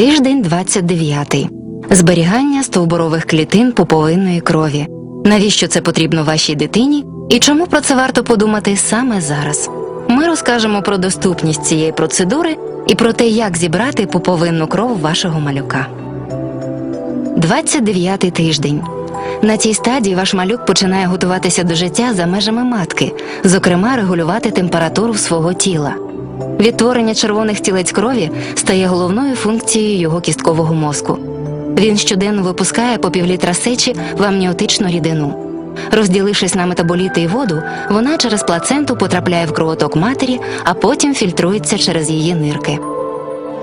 Тиждень 29. Зберігання стовбурових клітин пуповинної крові. Навіщо це потрібно вашій дитині і чому про це варто подумати саме зараз? Ми розкажемо про доступність цієї процедури і про те, як зібрати пуповинну кров вашого малюка. 29 тиждень. На цій стадії ваш малюк починає готуватися до життя за межами матки, зокрема регулювати температуру свого тіла. Відтворення червоних тілець крові стає головною функцією його кісткового мозку. Він щоденно випускає по півлітра сечі в амніотичну рідину. Розділившись на метаболіти і воду, вона через плаценту потрапляє в кровоток матері, а потім фільтрується через її нирки.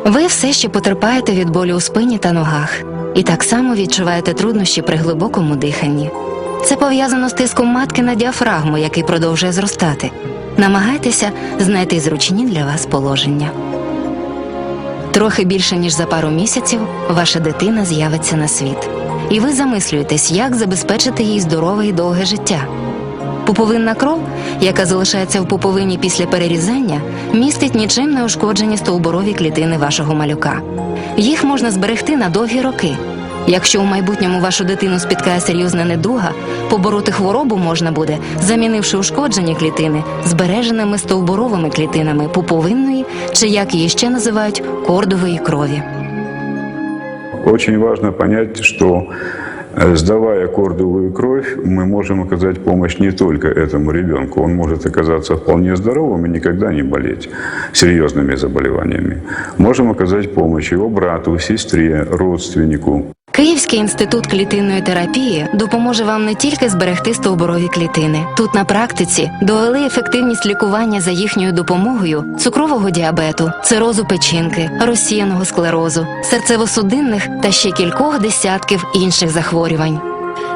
Ви все ще потерпаєте від болю у спині та ногах, і так само відчуваєте труднощі при глибокому диханні. Це пов'язано з тиском матки на діафрагму, який продовжує зростати. Намагайтеся знайти зручні для вас положення. Трохи більше ніж за пару місяців ваша дитина з'явиться на світ, і ви замислюєтесь, як забезпечити їй здорове і довге життя. Пуповинна кров, яка залишається в пуповині після перерізання, містить нічим не ушкоджені стовбурові клітини вашого малюка. Їх можна зберегти на довгі роки. Якщо у майбутньому вашу дитину спіткає серйозна недуга, побороти хворобу можна буде, замінивши ушкоджені клітини збереженими стовбуровими клітинами пуповинної, чи як її ще називають кордової крові. Очень важно понять, что э, сдавая кордовую кровь, мы можем оказать помощь не только этому ребенку. Он может оказаться вполне здоровым и никогда не болеть серьезными заболеваниями. Можем оказать помощь его брату, сестре, родственнику. Київський інститут клітинної терапії допоможе вам не тільки зберегти стовбурові клітини. Тут на практиці довели ефективність лікування за їхньою допомогою цукрового діабету, цирозу печінки, розсіяного склерозу, серцево-судинних та ще кількох десятків інших захворювань.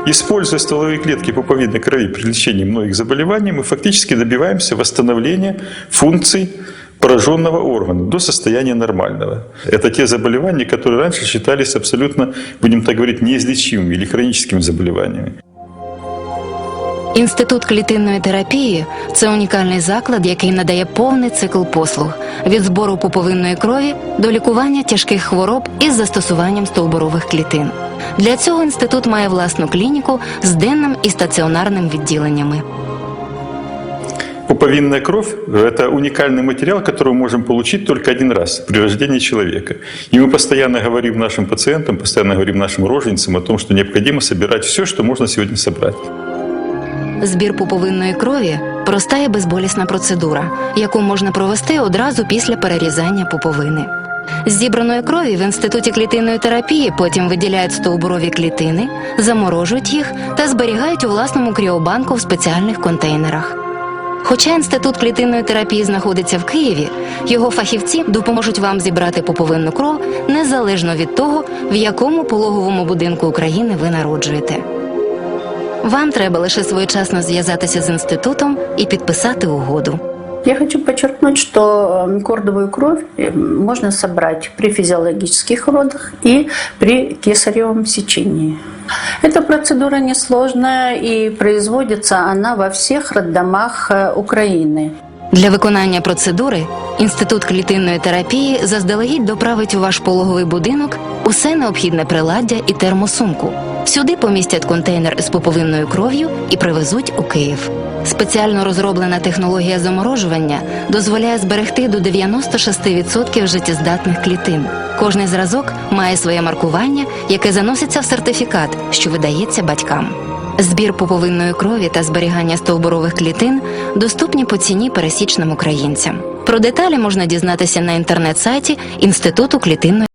Используя стволовые клетки пуповидной крови при лечении многих заболеваний, мы фактически добиваемся восстановления функций пораженного органа до состояния нормального. Это те заболевания, которые раньше считались абсолютно, будем так говорить, неизлечимыми или хроническими заболеваниями. Інститут клітинної терапії це унікальний заклад, який надає повний цикл послуг від збору пуповинної крові до лікування тяжких хвороб із застосуванням стовбурових клітин. Для цього інститут має власну клініку з денним і стаціонарним відділеннями. Пуповинная кровь – это уникальный материал, который мы можем получить только один раз при рождении человека. И мы постоянно говорим нашим пациентам, постоянно говорим нашим роженицам о том, что необходимо собирать все, что можно сегодня собрать. Збір пуповинної крові проста і безболісна процедура, яку можна провести одразу після перерізання пуповини. З зібраної крові в інституті клітинної терапії потім виділяють стовбурові клітини, заморожують їх та зберігають у власному кріобанку в спеціальних контейнерах. Хоча інститут клітинної терапії знаходиться в Києві, його фахівці допоможуть вам зібрати пуповинну кров незалежно від того, в якому пологовому будинку України ви народжуєте. Вам треба лише своєчасно зв'язатися з інститутом і підписати угоду. Я хочу подчеркнуть, что э, кордовую кровь э, можно собрать при физиологических родах и при кесаревом сечении. Эта процедура несложная и производится она во всех роддомах э, Украины. Для виконання процедури інститут клітинної терапії заздалегідь доправить у ваш пологовий будинок усе необхідне приладдя і термосумку. Сюди помістять контейнер з пуповинною кров'ю і привезуть у Київ. Спеціально розроблена технологія заморожування дозволяє зберегти до 96% життєздатних клітин. Кожний зразок має своє маркування, яке заноситься в сертифікат, що видається батькам. Збір пуповинної крові та зберігання стовбурових клітин доступні по ціні пересічним українцям. Про деталі можна дізнатися на інтернет-сайті Інституту клітинної